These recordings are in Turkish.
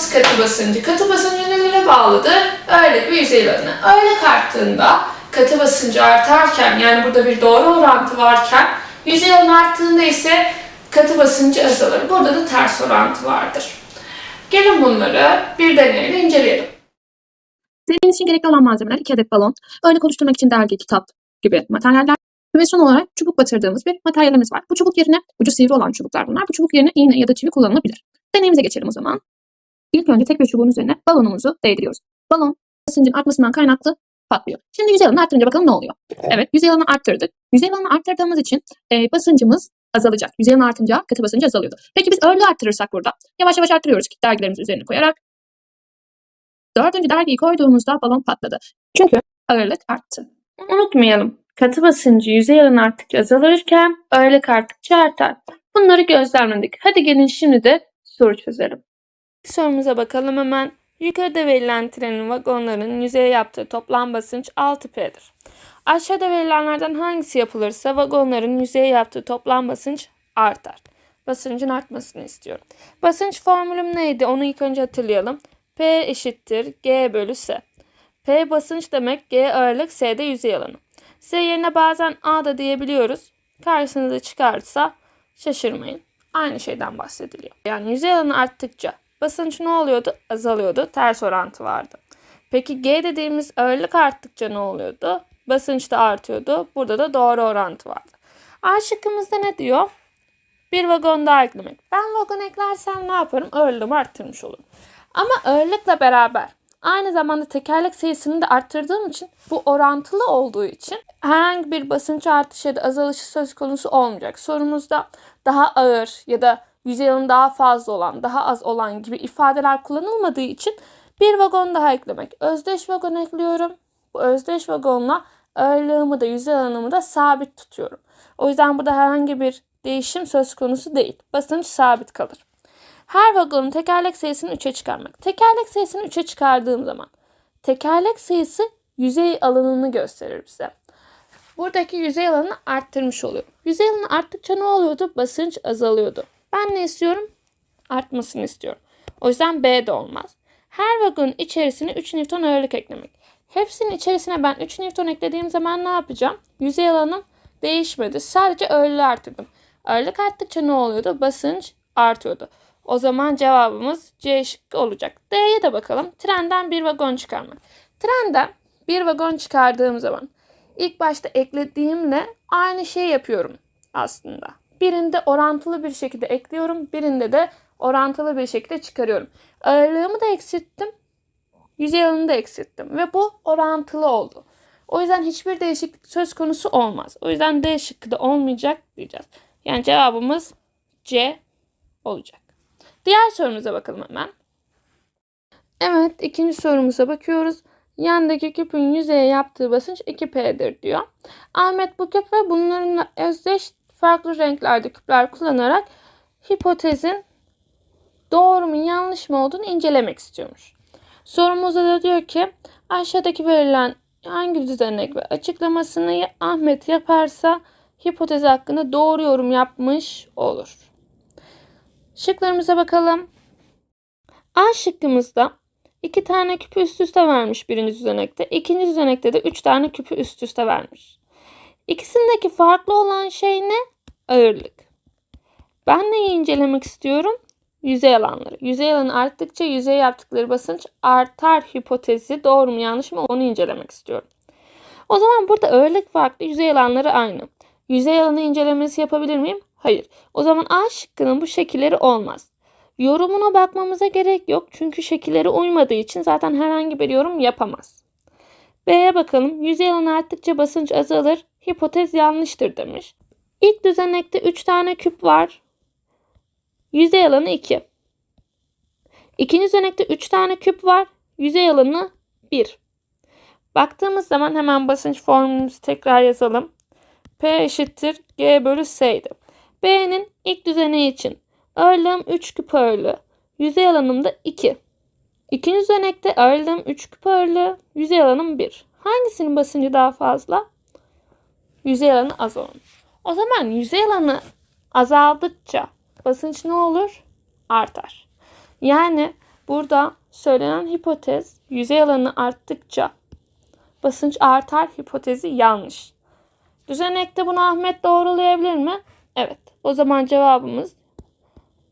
sorumuz katı basıncı. Katı basıncı nelere bağlıdır? Ağırlık ve yüzey alanı. Ağırlık arttığında katı basıncı artarken yani burada bir doğru orantı varken yüzey alanı arttığında ise katı basıncı azalır. Burada da ters orantı vardır. Gelin bunları bir deneyle inceleyelim. Deneyimiz için gerekli olan malzemeler 2 adet balon, örnek oluşturmak için dergi, kitap gibi materyaller ve son olarak çubuk batırdığımız bir materyalimiz var. Bu çubuk yerine, ucu sivri olan çubuklar bunlar. Bu çubuk yerine iğne ya da çivi kullanılabilir. Deneyimize geçelim o zaman. İlk önce tek bir çubuğun üzerine balonumuzu değdiriyoruz. Balon basıncın artmasından kaynaklı patlıyor. Şimdi yüzey alanını arttırınca bakalım ne oluyor? Evet yüzey alanını arttırdık. Yüzey alanını arttırdığımız için e, basıncımız azalacak. Yüzey alanı artınca katı basıncı azalıyordu. Peki biz ağırlığı arttırırsak burada yavaş yavaş arttırıyoruz dergilerimizi üzerine koyarak. Dördüncü dergiyi koyduğumuzda balon patladı. Çünkü ağırlık arttı. Unutmayalım. Katı basıncı yüzey alanı arttıkça azalırken ağırlık arttıkça artar. Bunları gözlemledik. Hadi gelin şimdi de soru çözelim. Sorumuza bakalım hemen. Yukarıda verilen trenin vagonların yüzeye yaptığı toplam basınç 6P'dir. Aşağıda verilenlerden hangisi yapılırsa vagonların yüzeye yaptığı toplam basınç artar. Basıncın artmasını istiyorum. Basınç formülüm neydi? Onu ilk önce hatırlayalım. P eşittir G bölü S. P basınç demek, G ağırlık, S de yüzey alanı. S yerine bazen A da diyebiliyoruz. Karşınıza çıkarsa şaşırmayın. Aynı şeyden bahsediliyor. Yani yüzey alanı arttıkça basınç ne oluyordu? Azalıyordu. Ters orantı vardı. Peki G dediğimiz ağırlık arttıkça ne oluyordu? Basınç da artıyordu. Burada da doğru orantı vardı. A şıkkımızda ne diyor? Bir vagon daha eklemek. Ben vagon eklersem ne yaparım? Ağırlığımı arttırmış olurum. Ama ağırlıkla beraber aynı zamanda tekerlek sayısını da arttırdığım için bu orantılı olduğu için herhangi bir basınç artışı ya da azalışı söz konusu olmayacak. Sorumuzda daha ağır ya da alanı daha fazla olan, daha az olan gibi ifadeler kullanılmadığı için bir vagon daha eklemek. Özdeş vagon ekliyorum. Bu özdeş vagonla ağırlığımı da yüzey alanımı da sabit tutuyorum. O yüzden burada herhangi bir değişim söz konusu değil. Basınç sabit kalır. Her vagonun tekerlek sayısını 3'e çıkarmak. Tekerlek sayısını 3'e çıkardığım zaman tekerlek sayısı yüzey alanını gösterir bize. Buradaki yüzey alanını arttırmış oluyorum. Yüzey alanı arttıkça ne oluyordu? Basınç azalıyordu. Ben ne istiyorum? Artmasını istiyorum. O yüzden B de olmaz. Her vagonun içerisine 3 Newton ağırlık eklemek. Hepsinin içerisine ben 3 Newton eklediğim zaman ne yapacağım? Yüzey alanım değişmedi. Sadece ağırlığı arttırdım. Ağırlık arttıkça ne oluyordu? Basınç artıyordu. O zaman cevabımız C şıkkı olacak. D'ye de bakalım. Trenden bir vagon çıkarmak. Trenden bir vagon çıkardığım zaman ilk başta eklediğimle aynı şeyi yapıyorum aslında. Birinde orantılı bir şekilde ekliyorum. Birinde de orantılı bir şekilde çıkarıyorum. Ağırlığımı da eksilttim. Yüzey alanını da eksilttim. Ve bu orantılı oldu. O yüzden hiçbir değişiklik söz konusu olmaz. O yüzden D şıkkı da olmayacak diyeceğiz. Yani cevabımız C olacak. Diğer sorumuza bakalım hemen. Evet ikinci sorumuza bakıyoruz. Yandaki küpün yüzeye yaptığı basınç 2P'dir diyor. Ahmet bu küp ve bunların özdeş farklı renklerde küpler kullanarak hipotezin doğru mu yanlış mı olduğunu incelemek istiyormuş. Sorumuzda da diyor ki aşağıdaki verilen hangi düzenek ve açıklamasını Ahmet yaparsa hipotez hakkında doğru yorum yapmış olur. Şıklarımıza bakalım. A şıkkımızda iki tane küpü üst üste vermiş birinci düzenekte. ikinci düzenekte de üç tane küpü üst üste vermiş. İkisindeki farklı olan şey ne? Ağırlık. Ben neyi incelemek istiyorum? Yüzey alanları. Yüzey alanı arttıkça yüzey yaptıkları basınç artar hipotezi doğru mu yanlış mı onu incelemek istiyorum. O zaman burada ağırlık farklı, yüzey alanları aynı. Yüzey alanı incelemesi yapabilir miyim? Hayır. O zaman A şıkkının bu şekilleri olmaz. Yorumuna bakmamıza gerek yok. Çünkü şekilleri uymadığı için zaten herhangi bir yorum yapamaz. B'ye bakalım. Yüzey alanı arttıkça basınç azalır. Hipotez yanlıştır demiş. İlk düzenekte 3 tane küp var. Yüzey alanı 2. İkinci düzenekte 3 tane küp var. Yüzey alanı 1. Baktığımız zaman hemen basınç formülümüzü tekrar yazalım. P eşittir G bölü S'ydi. B'nin ilk düzeneği için ağırlığım 3 küp ağırlığı. Yüzey alanım da 2. İkinci düzenekte ağırlığım 3 küp ağırlığı. Yüzey alanım 1. Hangisinin basıncı daha fazla? Yüzey alanı az olan. O zaman yüzey alanı azaldıkça basınç ne olur? Artar. Yani burada söylenen hipotez yüzey alanı arttıkça basınç artar hipotezi yanlış. Düzenekte bunu Ahmet doğrulayabilir mi? Evet. O zaman cevabımız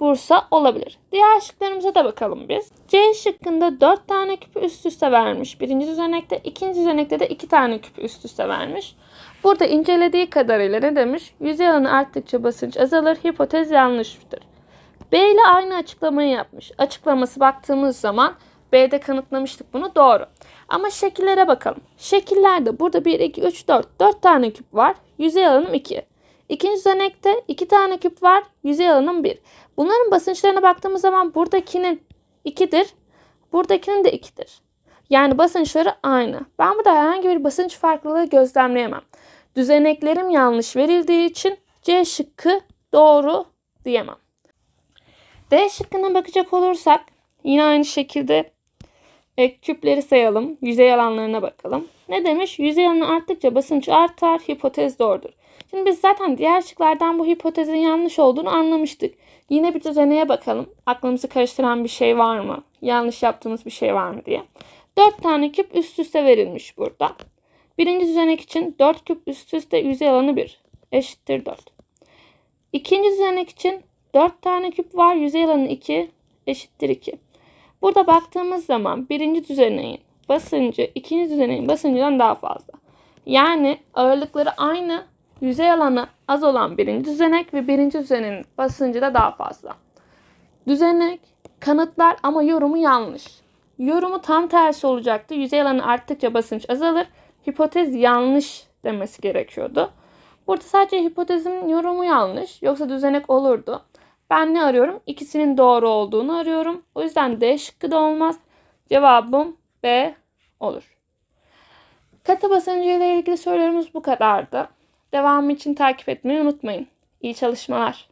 Bursa olabilir. Diğer şıklarımıza da bakalım biz. C şıkkında 4 tane küpü üst üste vermiş. Birinci düzenekte, ikinci düzenekte de 2 tane küpü üst üste vermiş. Burada incelediği kadarıyla ne demiş? Yüzey alanı arttıkça basınç azalır. Hipotez yanlıştır. B ile aynı açıklamayı yapmış. Açıklaması baktığımız zaman B'de kanıtlamıştık bunu doğru. Ama şekillere bakalım. Şekillerde burada 1, 2, 3, 4. 4 tane küp var. Yüzey alanım 2. İkinci düzenekte 2 tane küp var. Yüzey alanım 1. Bunların basınçlarına baktığımız zaman buradakinin 2'dir. Buradakinin de 2'dir. Yani basınçları aynı. Ben burada herhangi bir basınç farklılığı gözlemleyemem. Düzeneklerim yanlış verildiği için C şıkkı doğru diyemem. D şıkkına bakacak olursak yine aynı şekilde e, küpleri sayalım. Yüzey alanlarına bakalım. Ne demiş? Yüzey alanı arttıkça basınç artar. Hipotez doğrudur. Şimdi biz zaten diğer şıklardan bu hipotezin yanlış olduğunu anlamıştık. Yine bir düzeneye bakalım. Aklımızı karıştıran bir şey var mı? Yanlış yaptığımız bir şey var mı diye. 4 tane küp üst üste verilmiş burada. Birinci düzenek için 4 küp üst üste yüzey alanı 1 eşittir 4. İkinci düzenek için 4 tane küp var. Yüzey alanı 2 eşittir 2. Burada baktığımız zaman birinci düzeneğin basıncı ikinci düzeneğin basıncından daha fazla. Yani ağırlıkları aynı yüzey alanı az olan birinci düzenek ve birinci düzeneğin basıncı da daha fazla. Düzenek kanıtlar ama yorumu yanlış. Yorumu tam tersi olacaktı. Yüzey alanı arttıkça basınç azalır. Hipotez yanlış demesi gerekiyordu. Burada sadece hipotezin yorumu yanlış. Yoksa düzenek olurdu. Ben ne arıyorum? İkisinin doğru olduğunu arıyorum. O yüzden D şıkkı da olmaz. Cevabım B olur. Katı basıncı ile ilgili sorularımız bu kadardı. Devamı için takip etmeyi unutmayın. İyi çalışmalar.